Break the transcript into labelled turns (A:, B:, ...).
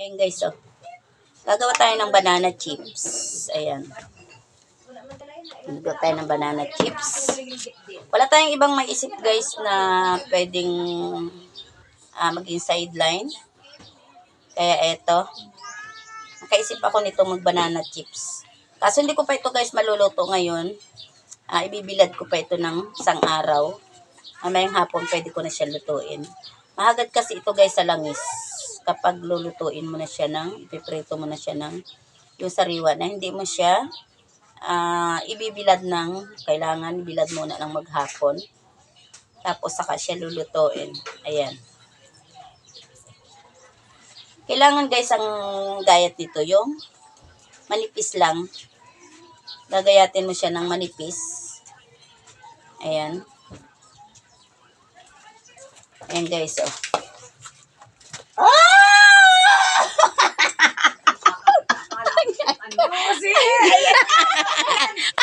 A: Ayan guys, oh. Gagawa tayo ng banana chips. Ayan. Gagawa tayo ng banana chips. Wala tayong ibang maisip guys na pwedeng ah, maging sideline. Kaya eto. Nakaisip ako nito mag banana chips. Kaso hindi ko pa ito guys maluluto ngayon. Ah, ibibilad ko pa ito ng isang araw. Mamayang hapon pwede ko na siya lutuin. Mahagad kasi ito guys sa langis. Kapag lulutuin mo na siya ng, ipiprito mo na siya ng yung sariwa na hindi mo siya ah, ibibilad ng, kailangan bilad muna ng maghapon. Tapos saka siya lulutuin. Ayan. Kailangan guys ang gayat nito yung manipis lang. Gagayatin mo siya ng manipis. Ayan. Ayan guys, oh.
B: Kasi?